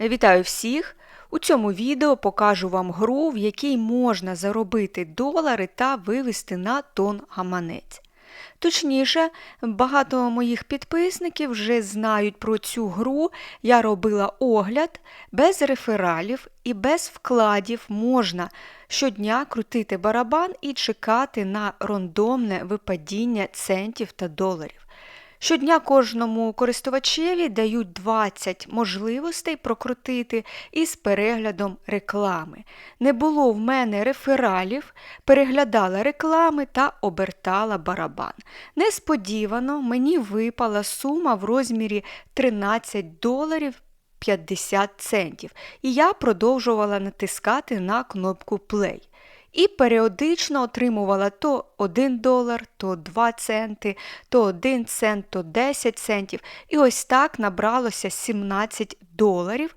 Вітаю всіх! У цьому відео покажу вам гру, в якій можна заробити долари та вивести на тон гаманець. Точніше, багато моїх підписників вже знають про цю гру. Я робила огляд без рефералів і без вкладів можна щодня крутити барабан і чекати на рандомне випадіння центів та доларів. Щодня кожному користувачеві дають 20 можливостей прокрутити із переглядом реклами. Не було в мене рефералів, переглядала реклами та обертала барабан. Несподівано мені випала сума в розмірі 13 доларів 50 центів, і я продовжувала натискати на кнопку Play і періодично отримувала то 1 долар, то 2 центи, то 1 цент, то 10 центів. І ось так набралося 17 доларів.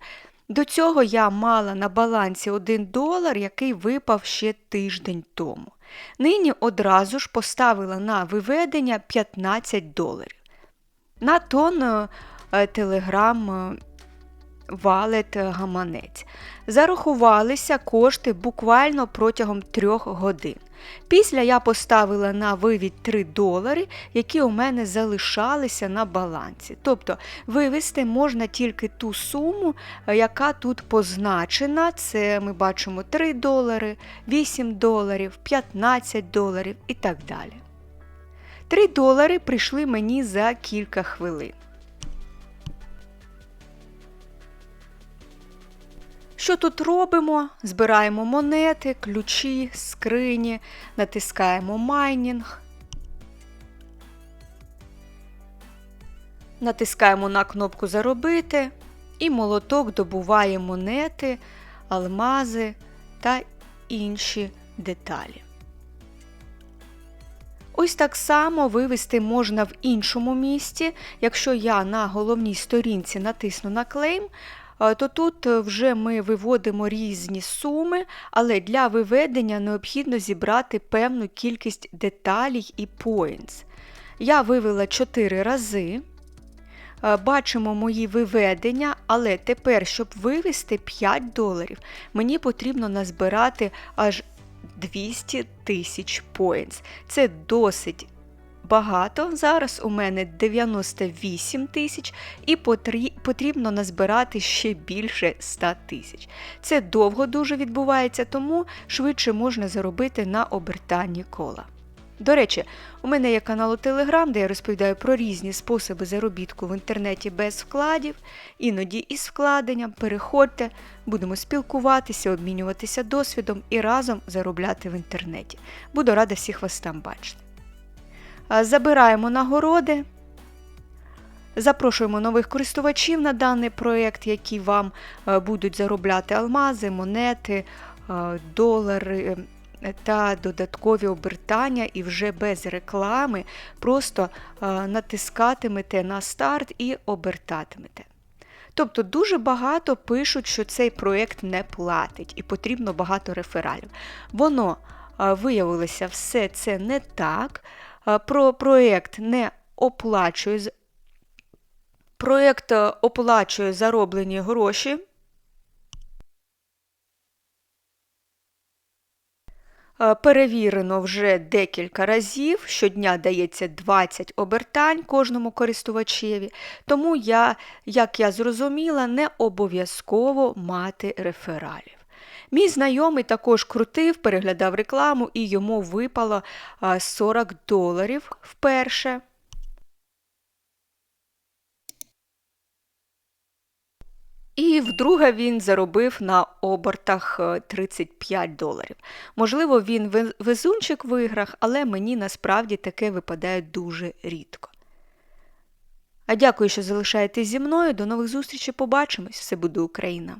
До цього я мала на балансі 1 долар, який випав ще тиждень тому. Нині одразу ж поставила на виведення 15 доларів. На тон телеграм валет гаманець. Зарахувалися кошти буквально протягом трьох годин. Після я поставила на вивід 3 долари, які у мене залишалися на балансі. Тобто вивести можна тільки ту суму, яка тут позначена. Це ми бачимо 3 долари, 8 доларів, 15 доларів і так далі. 3 долари прийшли мені за кілька хвилин. Що тут робимо? Збираємо монети, ключі, скрині, натискаємо майнінг. Натискаємо на кнопку Заробити і молоток добуває монети, алмази та інші деталі. Ось так само вивести можна в іншому місці. Якщо я на головній сторінці натисну на клейм, то тут вже ми виводимо різні суми, але для виведення необхідно зібрати певну кількість деталей і points. Я вивела 4 рази. Бачимо мої виведення, але тепер, щоб вивести 5 доларів, мені потрібно назбирати аж 200 тисяч points. Це досить багато. Зараз у мене 98 тисяч і потрібно назбирати ще більше 100 тисяч. Це довго дуже відбувається, тому швидше можна заробити на обертанні кола. До речі, у мене є канал у Телеграм, де я розповідаю про різні способи заробітку в інтернеті без вкладів, іноді із вкладенням. Переходьте, будемо спілкуватися, обмінюватися досвідом і разом заробляти в інтернеті. Буду рада всіх вас там бачити. Забираємо нагороди. Запрошуємо нових користувачів на даний проєкт, які вам будуть заробляти алмази, монети, долари та додаткові обертання, і вже без реклами просто натискатимете на старт і обертатимете. Тобто дуже багато пишуть, що цей проєкт не платить і потрібно багато рефералів. Воно виявилося все це не так. Про проєкт не оплачує проєкт оплачує зароблені гроші. Перевірено вже декілька разів, щодня дається 20 обертань кожному користувачеві, тому я, як я зрозуміла, не обов'язково мати рефералів. Мій знайомий також крутив, переглядав рекламу і йому випало 40 доларів вперше. І вдруге він заробив на обертах 35 доларів. Можливо, він везунчик в іграх, але мені насправді таке випадає дуже рідко. А дякую, що залишаєтесь зі мною. До нових зустрічей. Побачимось! Все буде Україна!